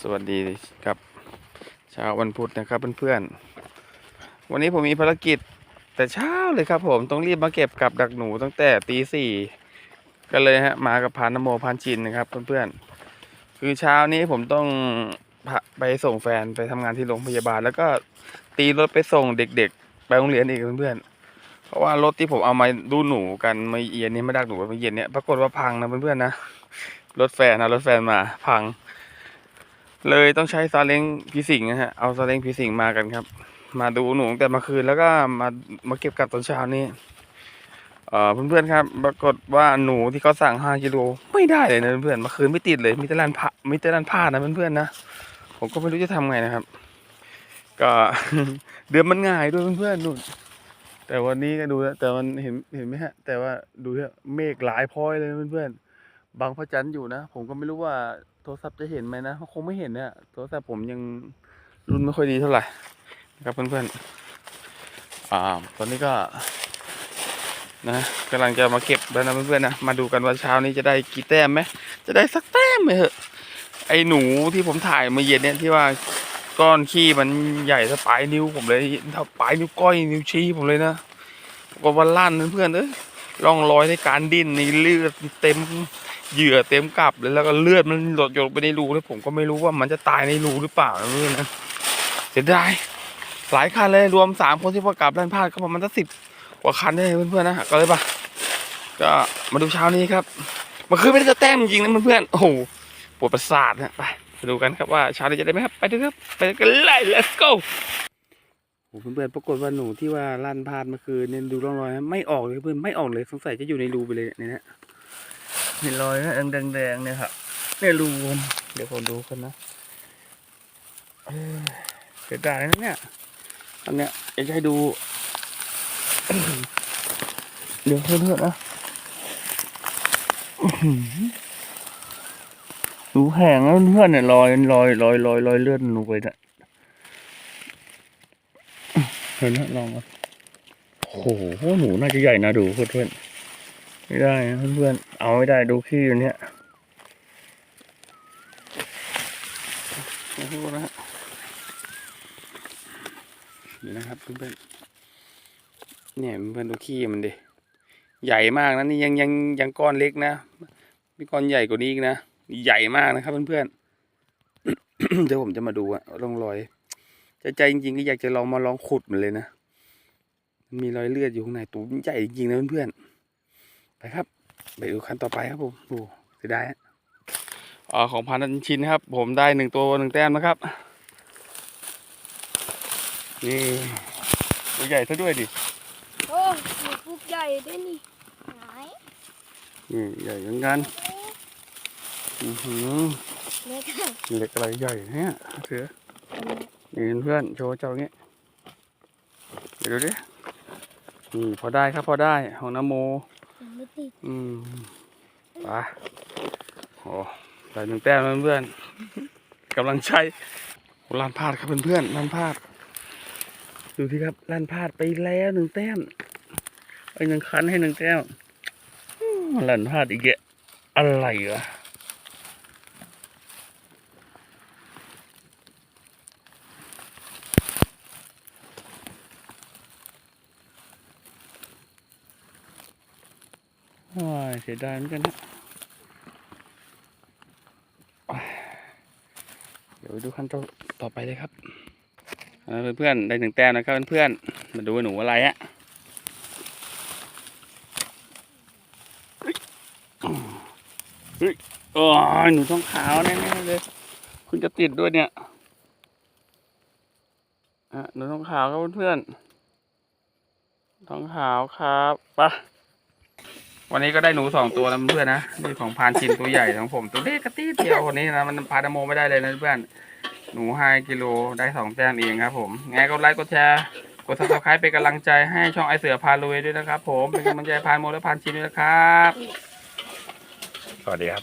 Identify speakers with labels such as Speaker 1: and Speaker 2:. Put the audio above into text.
Speaker 1: สวัสดีครับเช้าวันพุธนะครับเพื่อนๆ วันนี้ผมมีภารกิจแต่เช้าเลยครับผมต้องรีบมาเก็บกับดักหนูตั้งแต่ตีสี่ก็เลยฮะมากับพานนโมพานชินนะครับเพื่อนๆ คือเช้านี้ผมต้องไปส่งแฟนไปทำงานที่โรงพยาบาล แล้วก็ตีรถไปส่งเด็กๆ ไปโรงเรียนอีกเพื่อนๆ เพราะว่ารถที่ผมเอามาดูหนูกันมาเย็นนี้มาดักหนูมาเย็นเนี้ยปรากฏว่าพังนะเพื่อนๆนะรถแฟนนะรถแฟนมาพัง เลยต้องใช้ซาเล้งผีสิงนะฮะ เอาซาเล้งผีสิงมากันครับ มาดูหนูแต่มื่อคืนแล้วก็มามาเก็บกลับตอนเช้านี้เอ่อเพื่อนๆครับ ปรากฏว่าหนูที่เขาสั่งห้ากิโลไม่ได้เลยนะเพื่อนมื่อคืนไม่ติดเลยมีแต่ร้านผ้ามีแต่ร้านผ้านะเพื่อนๆนะผมก็ไม่รู้จะทำไงนะครับ ก็เดือนมันง่ายด้วยเพื่อนๆนู่นแต่วันนี้ก็ดูแล้วแต่มันเห็นเห็นไหมฮะ แต่ว่าดูเถอะเมฆหลายพร้อยเลยเพื่อนๆบางพระจันทร์อยู่นะ ผมก็ไม่รู้ว่า โทรศัพท์จะเห็นไหมนะคงไม่เห็นเนี่ยโทรศัพท์ผมยังรุ่นไม่ค่อยดีเท่าไหร่นะครับเพื่อนๆอ่าตอนนี้ก็ นะกำลังจะมาเก็บแล้วนะเพื่อนๆนะมาดูกันว่าเช้านี้จะได้กี่แต้มไหมจะได้สักแต้มไหมเหอะไอหนูที่ผมถ่ายมื่อเย็นเนี่ยที่ว่าก้อนขี้มันใหญ่เท่าปายนิ้วผมเลยเท่าปลายนิ้วก้อยนิ้วชี้ผมเลยนะก็วันลั่นเพื่อนๆเอ้ยร่องรอยในการดิ้นในเลือดเต็ม เหยื่อเต็มกลับเลยแล้วก็เลือดมันหลดหยดไปในรูเลยผมก็ไม่รู้ว่ามันจะตายในรูหรือเปล่านะเพื่อนนะเสียดายหลายคันเลยรวมสามคนที่ประกับด้านพลาดก็ประมาณสักสิบกว่าคันได้เพื่อนๆนะก็เลยปะก็มาดูเช้านี้ครับมื่อคืนไม่ได้จะแต้มจริงนะเพื่อนๆโอ้โหปวดประสาทนะไปดูกันครับว่าเช้านี้จะได้ไหมครับไปดูครับไปกันเลย let's go โอ้เพื่อนๆปรากฏว่าหนูที่ว่าลั่นพลาดเมื่อคืนเนี่ยดูร่องรอยไม่ออกเลยเพื่อนไม่ออกเลยสงสัยจะอยู่ในรูไปเลยเนี่ยนะ เห็นรอยนะแดงๆเนี่ยครับเนี่ยรูมันเดี๋ยวผมดูกันนะเสียดายนะเนี่ยอันเนี้ยอยากจะให้ดู เดี๋ยวเพื่อนๆนะอื้อหือหนูแห้งแล้วเพื่อนเนี่ยลอยลอยลอยลอยลอยเลือดหนูไปเนี่ยเห็นไหมลองมาโอ้โหหนูน่าจะใหญ่นะดูเพื่อนๆ ไม่ได้นะเพื่อนๆเอาไม่ได้ดูขี้อยู่เนี่ยดูนะฮะนี่นะครับเพื่อนๆเนี่ยเพื่อนๆดูขี้มันดิใหญ่มากนะนี่ยังยังยังก้อนเล็กนะมีก้อนใหญ่กว่านี้อีกนะใหญ่มากนะครับเพื่อนๆเดี๋ยวผมจะมาดูอะร่องรอยใจใจจริงๆก็อยากจะลองมาลองขุดมันเลยนะมีรอยเลือดอยู่ข้างในตัวใหญ่จริงๆนะเพื่อนๆ ไปครับ ไปดูขั้นต่อไปครับผมโอ้เสียดายฮะอ่าของพันธุ์ชินครับ ผมได้หนึ่งตัวหนึ่งแต้มนะครับ นี่ตัวใหญ่ซะด้วยดิ
Speaker 2: โอ้หนูปุกใหญ่ด้วยนี่ไหน
Speaker 1: นี่ใหญ่เหมือนกันอือหือ
Speaker 2: เล็ก
Speaker 1: เหล็กอะไรใหญ่เนี่ยเสือนี่เพื่อนโชว์เจ้าอย่างงี้เดี๋ยวดูดินี่พอได้ครับพอได้ของน้ำโม
Speaker 2: ยังไม่ ติด
Speaker 1: อืมไปโอ้ได้หนึ่งแต้มแล้วเพื่อนๆกำลังใช้โอ้ลานพลาดครับเพื่อนๆลานพลาด ดูที่ครับลานพลาดไปแล้วหนึ่งแต้มไอ้ยังคันให้หนึ่งแต้มอืมลานพลาดอีกแกะอะไรวะ โอ้ยเสียดายเหมือนกันนะเดี๋ยวดูขั้นตอนต่อไปเลยครับเพื่อนๆได้หนึ่งแต้มนะครับเพื่อนๆมาดูหนูอะไรอะเฮ้ยเฮ้ยโอ้ยหนูท้องขาวแน่ๆเลย คุณจะติดด้วยเนี่ยหนูท้องขาวครับเพื่อนๆท้องขาวครับไปะ วันนี้ก็ได้หนูสองตัวแล้วเพื่อนๆนะนี่ของพานชินตัวใหญ่ของผมตัวเล็กกระตี้เดียวคนนี้นะมันพาดโมไม่ได้เลยนะเพื่อนหนูห้ากิโลได้สองแต้มเองครับผมไงก็ไลค์กดแชร์กดซับสไครป์เป็นกำลังใจให้ช่องไอเสือพาลุยด้วยนะครับ ผมเป็นกำลังใจพานโมและพานชินด้วยนะครับ สวัสดีครับ